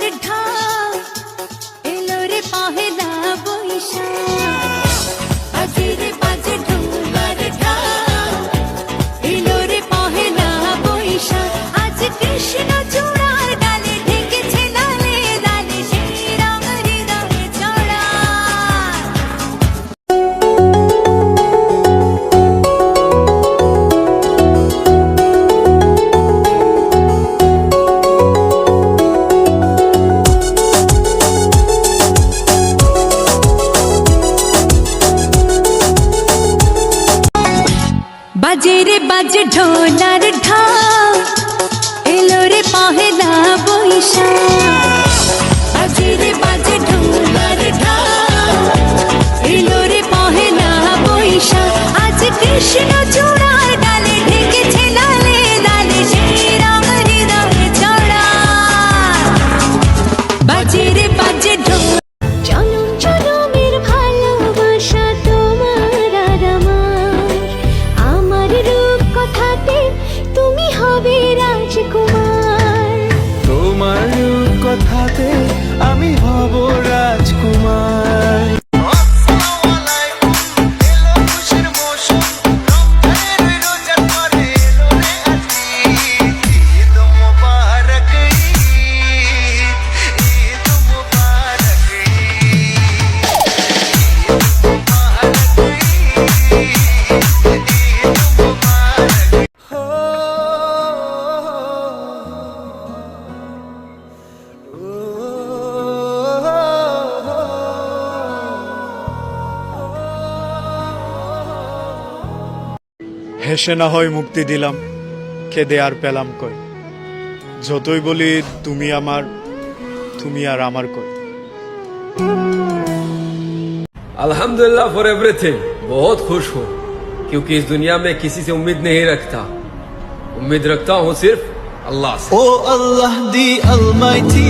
রে রে বাজে ঢোলার ঢা এলো রে পহেলা বৈশাখ। রাজকুমার হেসে না হয় মুক্তি দিলাম খেদে আর পেলাম কই যতই বলি তুমি আমার তুমি আর আমার কই अल्हम्दुलिल्लाह फॉर एवरीथिंग बहुत खुश हूँ क्योंकि इस दुनिया में किसी से उम्मीद नहीं रखता उम्मीद रखता हूँ सिर्फ अल्लाह से ও আল্লাহ দি আলমাইটি